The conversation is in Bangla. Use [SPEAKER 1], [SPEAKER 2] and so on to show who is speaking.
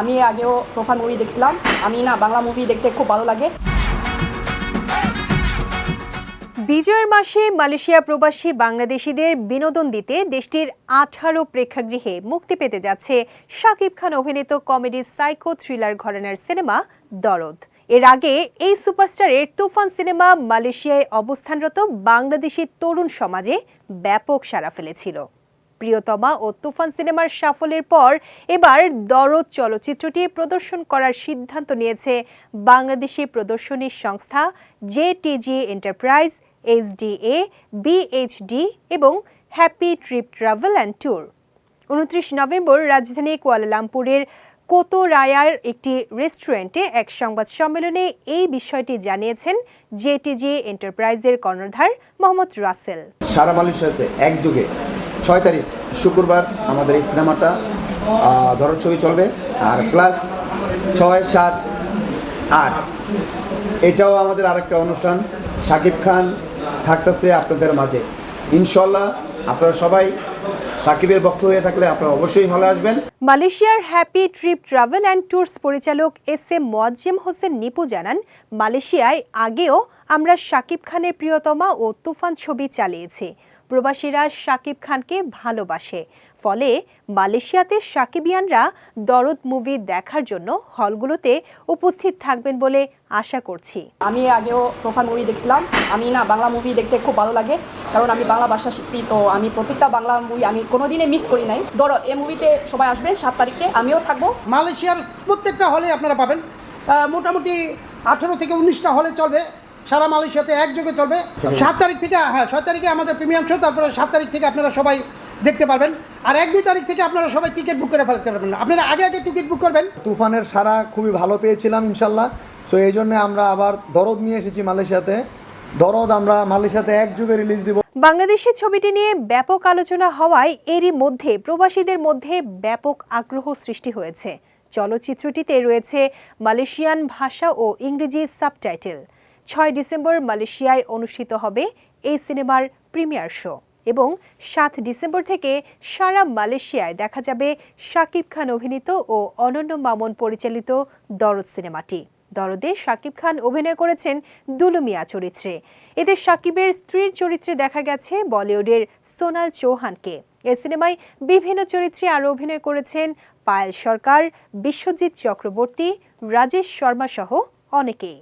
[SPEAKER 1] আমি আগেও তোফান মুভি দেখছিলাম। আমি না, বাংলা মুভি দেখতে খুব ভালো লাগে।
[SPEAKER 2] বিজয়ের মাসে মালয়েশিয়া প্রবাসী বাংলাদেশিদের বিনোদন দিতে দেশটির আঠারো প্রেক্ষাগৃহে মুক্তি পেতে যাচ্ছে শাকিব খান অভিনীত কমেডি সাইকো থ্রিলার ঘরানার সিনেমা দরদ। এর আগে এই সুপারস্টারের তুফান সিনেমা মালয়েশিয়ায় অবস্থানরত বাংলাদেশি তরুণ সমাজে ব্যাপক সাড়া ফেলেছিল। প্রিয়তমা ও তুফান সিনেমার সাফল্যের পর এবার দরদ চলচ্চিত্রটি প্রদর্শন করার সিদ্ধান্ত নিয়েছে বাংলাদেশি প্রদর্শনী সংস্থা জেটিজি এন্টারপ্রাইজ এইচডিএ বিএইচডি এবং happy trip travel and tour. উনত্রিশ নভেম্বর রাজধানী কুয়ালালামপুরের কোতো রায়ার একটি রেস্টুরেন্টে এক সংবাদ সম্মেলনে এই বিষয়টি জানিয়েছেন জেটিজি এন্টারপ্রাইজের কর্ণধার মোহাম্মদ রাসেল।
[SPEAKER 3] সারা মালয়েশিয়াতে একযোগে ছয় তারিখ শুক্রবার আমাদের এই সিনেমাটা ধরো ছবি চলবে, আর প্লাস ছয়, সাত, আট। এটাও আমাদের আরেকটা অনুষ্ঠান। শাকিব খান থাকতেছে আপনাদের মাঝে। ইনশাল্লাহ আপনারা সবাই সাকিবের পক্ষ হয়ে থাকলে আপনারা অবশ্যই হলে আসবেন।
[SPEAKER 2] মালয়েশিয়ার happy trip travel and tours পরিচালক এস এম মোয়াজ্জেম হোসেন নিপু জানান, মালয়েশিয়ায় আগেও আমরা শাকিব খানের প্রিয়তমা ও তুফান ছবি চালিয়েছি। প্রবাসীরা শাকিব খানকে ভালোবাসে। ফলে মালয়েশিয়াতে সাকিবিয়ানরা দরদ মুভি দেখার জন্য হলগুলোতে উপস্থিত থাকবেন বলে আশা করছি।
[SPEAKER 1] আমি আগেও তোফান মুভি দেখছিলাম। আমি না বাংলা মুভি দেখতে খুব ভালো লাগে। কারণ আমি বাংলা ভাষা শিখছি তো আমি প্রত্যেকটা বাংলা মুভি আমি কোনোদিনে মিস করি নাই। ধরো এই মুভিতে সবাই আসবে সাত তারিখে আমিও থাকব।
[SPEAKER 4] মালয়েশিয়ার প্রত্যেকটা হলে আপনারা পাবেন। মোটামুটি আঠেরো থেকে উনিশটা হলে চলবে। সারা মালয়েশিয়াতে একযোগে চলবে। সাত। তারিখ থেকে হ্যাঁ ছয় তারিখে আমাদের প্রিমিয়াম শো তারপরে সাত তারিখ থেকে আপনারা সবাই দেখতে পারবেন। আর এক দুই তারিখ থেকে আপনারা সবাই টিকিট বুক করে ফেলতে পারবেন। আপনারা আগে আগে টিকিট বুক করবেন।
[SPEAKER 5] তুফানের সারা খুবই ভালো পেয়েছিলাম ইনশাল্লাহ। সো এই জন্য আমরা আবার দরদ নিয়ে এসেছি মালয়েশিয়াতে। দরদ আমরা মালয়েশিয়াতে এক যুগে রিলিজ দিব।
[SPEAKER 2] বাংলাদেশি ছবিটি নিয়ে ব্যাপক আলোচনা হওয়ায় এরই মধ্যে প্রবাসীদের মধ্যে ব্যাপক আগ্রহ সৃষ্টি হয়েছে। চলচ্চিত্রটিতে রয়েছে মালয়েশিয়ান ভাষা ও ইংরেজি সাবটাইটেল। ছয় ডিসেম্বর মালয়েশিয়ায় অনুষ্ঠিত হবে এই সিনেমার প্রিমিয়ার শো এবং সাত ডিসেম্বর থেকে সারা মালয়েশিয়ায় দেখা যাবে শাকিব খান অভিনীত ও অনন্য মামুন পরিচালিত দরদ সিনেমাটি। দরদে শাকিব খান অভিনয় করেছেন দুলুমিয়া চরিত্রে। এতে শাকিবের স্ত্রীর চরিত্রে দেখা গেছে বলিউডের সোনাল চৌহানকে। এ সিনেমায় বিভিন্ন চরিত্রে আরও অভিনয় করেছেন পায়েল সরকার, বিশ্বজিৎ চক্রবর্তী, রাজেশ শর্মা সহ অনেকেই।